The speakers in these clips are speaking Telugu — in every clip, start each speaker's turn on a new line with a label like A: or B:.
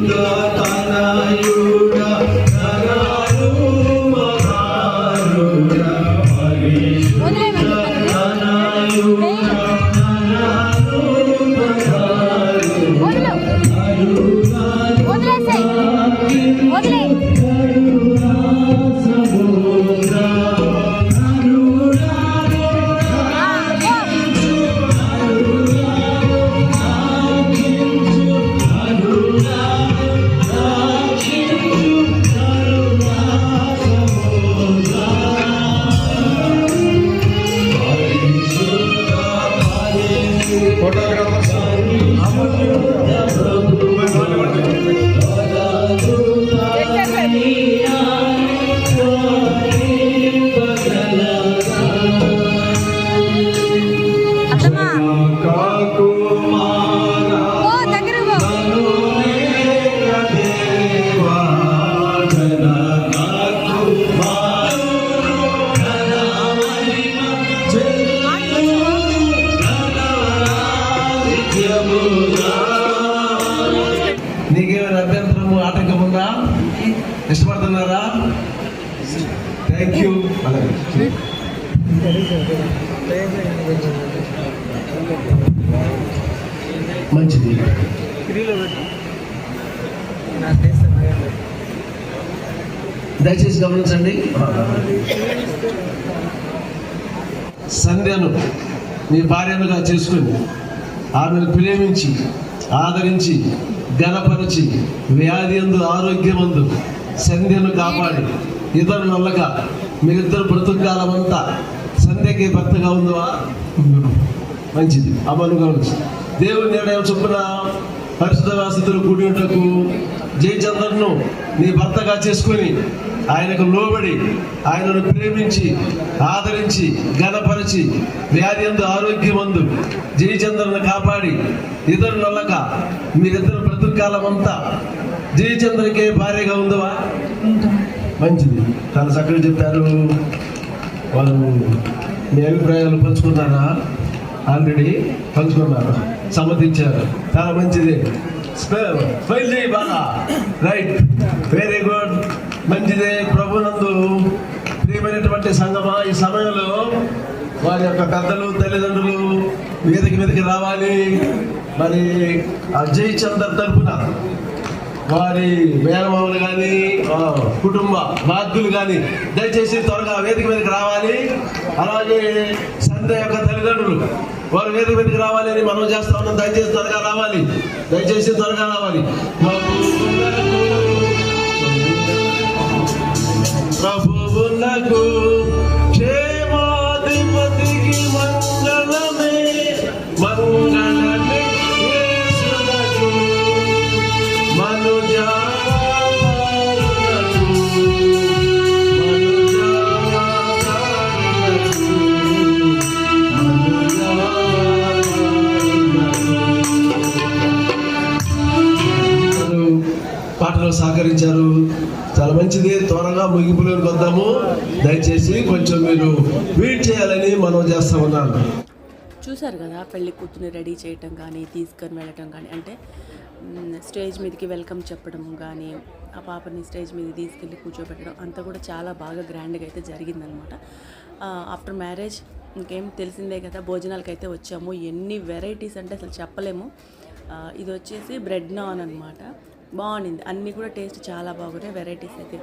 A: God.
B: నీకేమైనా అభ్యంతరము ఆటంకం ఉందా? ఇష్టపడుతున్నారా? థ్యాంక్ యూ అలాగే. మంచిది. దయచేసి గమనించండి. సంధ్యను మీ భార్యనుగా చేసుకుని ఆమెను ప్రేమించి ఆదరించి గణపరిచి వ్యాధి అందు ఆరోగ్యమందు సంధ్యను కాపాడి ఇతరు నల్లక మీరిద్దరు బ్రతుకాలం అంతా సంధ్యకి భర్తగా ఉందా మంచిది. అమలు గమనించి దేవుని నిర్ణయం చొప్పున పరిశుద్ధ వాసితులు కూడినకు జయచంద్రను నీ భర్తగా చేసుకొని ఆయనకు లోబడి ఆయనను ప్రేమించి ఆదరించి గణపరిచి వ్యాధి అందు ఆరోగ్యమందు జయచంద్రను కాపాడి ఇద్దరు నల్లక మీరిద్దరు బ్రతుకాలం అంతా జయచంద్రకే భార్యగా ఉందవా? మంచిది. చాలా చక్కగా చెప్పారు. వాళ్ళు మీ అభిప్రాయాలు పంచుకున్నారా? ఆల్రెడీ పంచుకున్నారు. సమ్మతించారు. చాలా మంచిది. ఫైల్ చేయి బాగా. రైట్. Very good. మంచిదే ప్రభునందు ప్రియమైనటువంటి సంగమా ఈ సమయంలో వారి యొక్క పెద్దలు తల్లిదండ్రులు వేదిక మీదకి రావాలి. మరి అజయ్ చందర్ తరపున వారి మేనమామలు కానీ కుటుంబ బాధ్యులు కానీ దయచేసి త్వరగా వేదిక మీదకి రావాలి. అలాగే సంధ్య యొక్క తల్లిదండ్రులు వారు వేదిక మీదకి రావాలి అని మనం చేస్తా ఉన్నాం. దయచేసి త్వరగా రావాలి. దయచేసి త్వరగా రావాలి. పాటలు సహకరించారు. చాలా మంచిది. త్వరగా ముగింపులోకి వద్దాము. దయచేసి కొంచెం మీరు వెయిట్ చేయాలని మనం చేస్తా ఉన్నాను.
C: చూశారు కదా పెళ్ళి కూతుర్ని రెడీ చేయటం కానీ తీసుకొని వెళ్ళటం కానీ అంటే స్టేజ్ మీదకి వెల్కమ్ చెప్పడం కానీ ఆ పాపని స్టేజ్ మీద తీసుకెళ్ళి కూర్చోబెట్టడం అంతా కూడా చాలా బాగా గ్రాండ్గా అయితే జరిగిందనమాట. ఆఫ్టర్ మ్యారేజ్ ఇంకేం తెలిసిందే కదా భోజనాలకు అయితే వచ్చాము. ఎన్ని వెరైటీస్ అంటే అసలు చెప్పలేము. ఇది వచ్చేసి బ్రెడ్ నాన్ అనమాట. బాగుండింది. అన్నీ కూడా టేస్ట్ చాలా బాగున్నాయి. వెరైటీస్ అయితే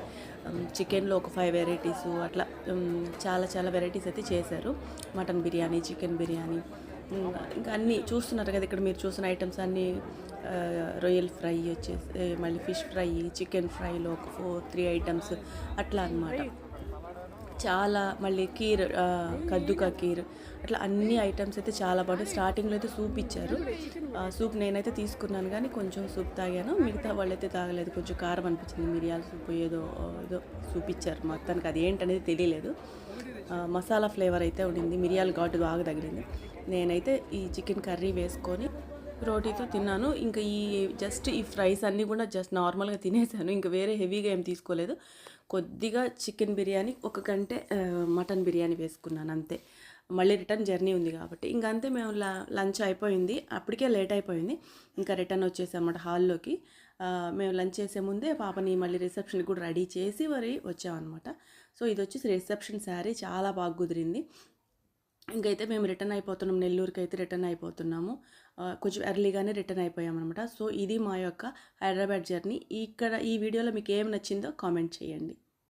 C: చికెన్లో ఒక ఫైవ్ వెరైటీస్ అట్లా చాలా చాలా వెరైటీస్ అయితే చేశారు. మటన్ బిర్యానీ చికెన్ బిర్యానీ ఇంకా అన్నీ చూస్తున్నారు కదా ఇక్కడ మీరు చూసిన ఐటమ్స్ అన్నీ రొయ్యల్ ఫ్రై వచ్చేసి మళ్ళీ ఫిష్ ఫ్రై చికెన్ ఫ్రైలో ఒక ఫోర్ త్రీ ఐటమ్స్ అట్లా అన్నమాట. చాలా మళ్ళీ కీర్ కద్దుకా కీర్ అట్లా అన్ని ఐటమ్స్ అయితే చాలా బాగుంటాయి. స్టార్టింగ్లో అయితే సూప్ ఇచ్చారు. సూప్ నేనైతే తీసుకున్నాను కానీ కొంచెం సూప్ తాగాను. మిగతా వాళ్ళైతే తాగలేదు. కొంచెం కారం అనిపించింది. మిరియాల సూప్ ఏదో ఏదో సూప్ ఇచ్చారు. మొత్తానికి అది ఏంటనేది తెలియలేదు. మసాలా ఫ్లేవర్ అయితే ఉండింది. మిరియాల ఘాటు బాగా తగిలింది. నేనైతే ఈ చికెన్ కర్రీ వేసుకొని రోటీతో తిన్నాను. ఇంకా ఈ జస్ట్ ఈ ఫ్రైస్ అన్నీ కూడా జస్ట్ నార్మల్గా తినేసాను. ఇంకా వేరే హెవీగా ఏం తీసుకోలేదు. కొద్దిగా చికెన్ బిర్యానీ ఒక గంటే మటన్ బిర్యానీ వేసుకున్నాను అంతే. మళ్ళీ రిటర్న్ జర్నీ ఉంది కాబట్టి. ఇంకా అంతే మేము లంచ్ అయిపోయింది. అప్పటికే లేట్ అయిపోయింది. ఇంకా రిటర్న్ వచ్చేసామన్నమాట హాల్లోకి. మేము లంచ్ చేసే ముందే పాపని మళ్ళీ రిసెప్షన్కి కూడా రెడీ చేసి మరి వచ్చామన్నమాట. సో ఇది వచ్చేసి రిసెప్షన్ శారీ. చాలా బాగా కుదిరింది. ఇంకైతే మేము రిటర్న్ అయిపోతున్నాం నెల్లూరుకి అయితే రిటర్న్ అయిపోతున్నాము. కొంచెం ఎర్లీగానే రిటర్న్ అయిపోయామన్నమాట. సో ఇది మా యొక్క హైదరాబాద్ జర్నీ. ఇక్కడ ఈ వీడియోలో మీకు ఏం నచ్చిందో కామెంట్ చేయండి.